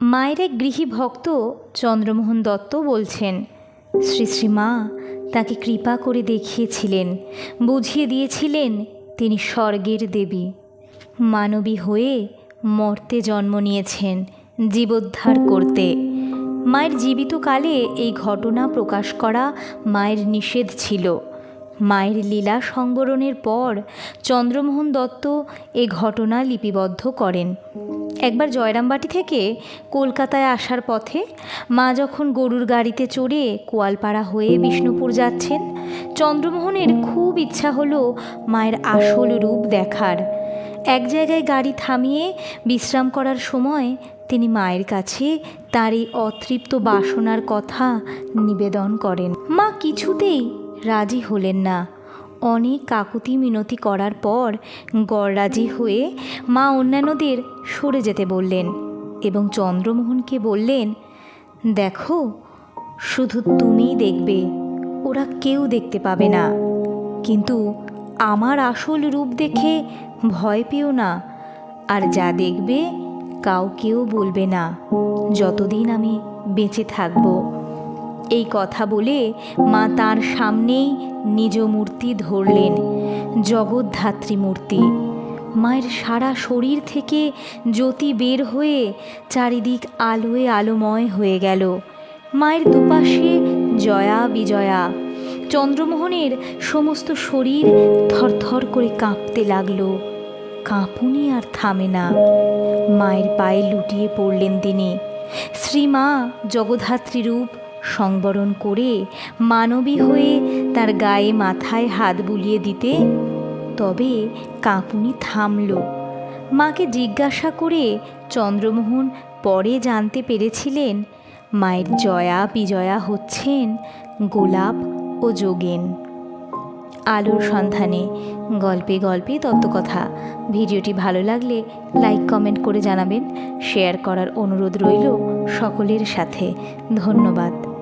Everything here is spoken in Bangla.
মায়ের এক গৃহী ভক্ত চন্দ্রমোহন দত্ত বলছেন, শ্রী শ্রী মা, তাকে কৃপা করে দেখিয়েছিলেন, বুঝিয়ে দিয়েছিলেন তিনি স্বর্গের দেবী। মানবী হয়ে মর্তে জন্ম নিয়েছেন, জীবোদ্ধার করতে। মায়ের জীবিতকালে এই ঘটনা প্রকাশ করা মায়ের নিষেধ ছিল। মায়ের লীলা সংবরণের পর চন্দ্রমোহন দত্ত এ ঘটনা লিপিবদ্ধ করেন। একবার জয়রামবাটি থেকে কলকাতায় আসার পথে মা যখন গরুর গাড়িতে চড়ে কোয়ালপাড়া হয়ে বিষ্ণুপুর যাচ্ছেন, চন্দ্রমোহনের খুব ইচ্ছা হলো মায়ের আসল রূপ দেখার। এক জায়গায় গাড়ি থামিয়ে বিশ্রাম করার সময় তিনি মায়ের কাছে তার এই অতৃপ্ত বাসনার কথা নিবেদন করেন। মা কিছুতেই রাজি হলেন না। অনেক কাকুতি মিনতি করার পর গড়রাজি হয়ে মা অন্যান্যদের সরে যেতে বললেন এবং চন্দ্রমোহনকে বললেন, দেখো, শুধু তুমিই দেখবে, ওরা কেউ দেখতে পাবে না। কিন্তু আমার আসল রূপ দেখে ভয় পেও না। আর যা দেখবে, কাউকেও বলবে না। যতদিন আমি বেঁচে থাকব। এই কথা বলে মা তার সামনেই নিজ মূর্তি ধরলেন, জগদ্ধাত্রী মূর্তি। মায়ের সারা শরীর থেকে জ্যোতি বের হয়ে চারিদিক আলোয় আলোময় হয়ে গেল। মায়ের দুপাশে জয়া বিজয়া। চন্দ্রমোহনের সমস্ত শরীর থরথর করে কাঁপতে লাগল। কাঁপুনি আর থামে না। মায়ের পায়ে লুটিয়ে পড়লেন তিনি। শ্রীমা জগধাত্রী রূপ সংবরণ করে মানবী হয়ে তার গায়ে মাথায় হাত বুলিয়ে দিতে, তবে কাঁপুনি থামল। মাকে জিজ্ঞাসা করে চন্দ্রমোহন পরে জানতে পেরেছিলেন, মায়ের জয়া বিজয়া হচ্ছেন গোলাপ ও যোগেন। আলোর সন্ধানে গল্পে গল্পে তত্ত্বকথা। ভিডিওটি ভালো লাগলে লাইক, কমেন্ট করে জানাবেন। শেয়ার করার অনুরোধ রইল সকলের সাথে। ধন্যবাদ।